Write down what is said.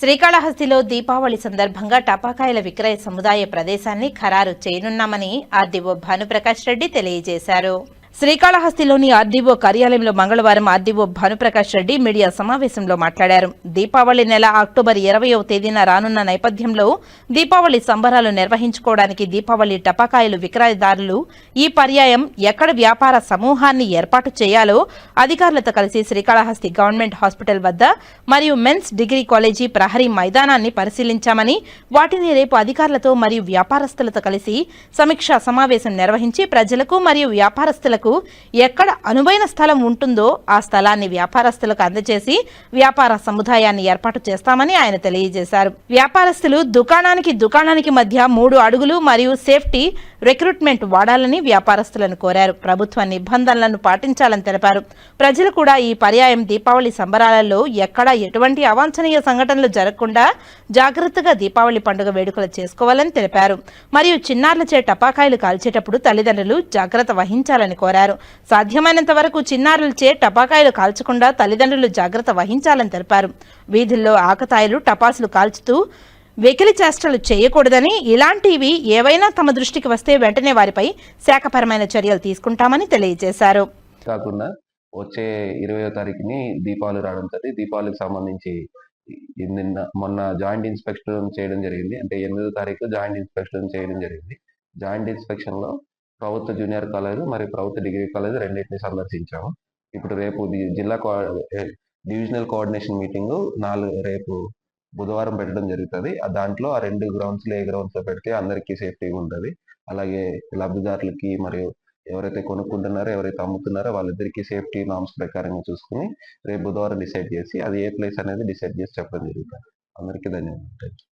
శ్రీకాళహస్తిలో దీపావళి సందర్భంగా టపాకాయల విక్రయ సముదాయ ప్రదేశాన్ని ఖరారు చేయనున్నామని ఆర్డీఓ భానుప్రకాష్ రెడ్డి తెలియజేశారు. శ్రీకాళహస్తిలోని ఆర్డీఓ కార్యాలయంలో మంగళవారం ఆర్డీఓ భానుప్రకాష్ రెడ్డి మీడియా సమావేశంలో మాట్లాడారు. దీపావళి నెల అక్టోబర్ ఇరవయో తేదీన రానున్న నేపథ్యంలో దీపావళి సంబరాలు నిర్వహించుకోవడానికి దీపావళి టపాకాయలు విక్రయదారులు ఈ పర్యాయం ఎక్కడ వ్యాపార సమూహాన్ని ఏర్పాటు చేయాలో అధికారులతో కలిసి శ్రీకాళహస్తి గవర్నమెంట్ హాస్పిటల్ వద్ద మరియు మెన్స్ డిగ్రీ కాలేజీ ప్రహరీ మైదానాన్ని పరిశీలించామని వాటిని రేపు అధికారులతో మరియు వ్యాపారస్తులతో కలిసి సమీక్షా సమావేశం నిర్వహించి ప్రజలకు మరియు వ్యాపారస్తులకు ఎక్కడ అనువైన స్థలం ఉంటుందో ఆ స్థలాన్ని వ్యాపారస్తులకు అందజేసి వ్యాపార సముదాయాన్ని ఏర్పాటు చేస్తామని ఆయన తెలియజేశారు. వ్యాపారస్తులు దుకాణానికి దుకాణానికి మధ్య మూడు అడుగులు మరియు సేఫ్టీ రిక్రూట్మెంట్ వాడాలని వ్యాపారస్తులను కోరారు. ప్రభుత్వ నిబంధనలను పాటించాలని తెలిపారు. ప్రజలు కూడా ఈ పర్యాయం దీపావళి సంబరాలలో ఎక్కడా ఎటువంటి అవాంఛనీయ సంఘటనలు జరగకుండా జాగ్రత్తగా దీపావళి పండుగ వేడుకలు చేసుకోవాలని తెలిపారు. మరియు చిన్నారులచే టపాకాయలు కాల్చేటప్పుడు తల్లిదండ్రులు జాగ్రత్త వహించాలని కోరారు. సాధ్యమైనంత వరకు చిన్నారులచే టపాకాయలు కాల్చకుండా తల్లిదండ్రులు జాగ్రత్త వహించాలని తెలిపారు. వీధుల్లో ఆకతాయిలు టపాసులు కాల్చుతూ వెకిలి చేష్టలు చేయకూడదని ఇలాంటివి ఏవైనా తమ దృష్టికి వస్తే వెంటనే వారిపై శాఖపరమైన చర్యలు తీసుకుంటామని తెలియజేశారు. కాకుండా వచ్చే ఇరవయో తారీఖుని దీపావళి రావడంతో దీపావళికి సంబంధించి నిన్న మొన్న జాయింట్ ఇన్స్పెక్షన్ చేయడం జరిగింది. అంటే ఎనిమిదో తారీఖు జాయింట్ ఇన్స్పెక్షన్ చేయడం జరిగింది. జాయింట్ ఇన్స్పెక్షన్లో ప్రభుత్వ జూనియర్ కాలేజ్ మరియు ప్రభుత్వ డిగ్రీ కాలేజ్ రెండింటిని సందర్శించాము. ఇప్పుడు రేపు జిల్లా కో- డివిజనల్ కోఆర్డినేషన్ మీటింగ్ నాలుగు రేపు బుధవారం పెట్టడం జరుగుతుంది. ఆ దాంట్లో ఆ రెండు గ్రౌండ్స్లో ఏ గ్రౌండ్స్లో పెడితే అందరికీ సేఫ్టీగా ఉంటుంది. అలాగే లబ్ధిదారులకి మరియు ఎవరైతే కొనుక్కుంటున్నారో ఎవరైతే అమ్ముతున్నారో వాళ్ళిద్దరికీ సేఫ్టీ నామ్స్ ప్రకారంగా చూసుకుని రేపు బుధవారం డిసైడ్ చేసి అది ఏ ప్లేస్ అనేది డిసైడ్ చేసి చెప్పడం జరుగుతుంది. అందరికీ ధన్యవాదాలు.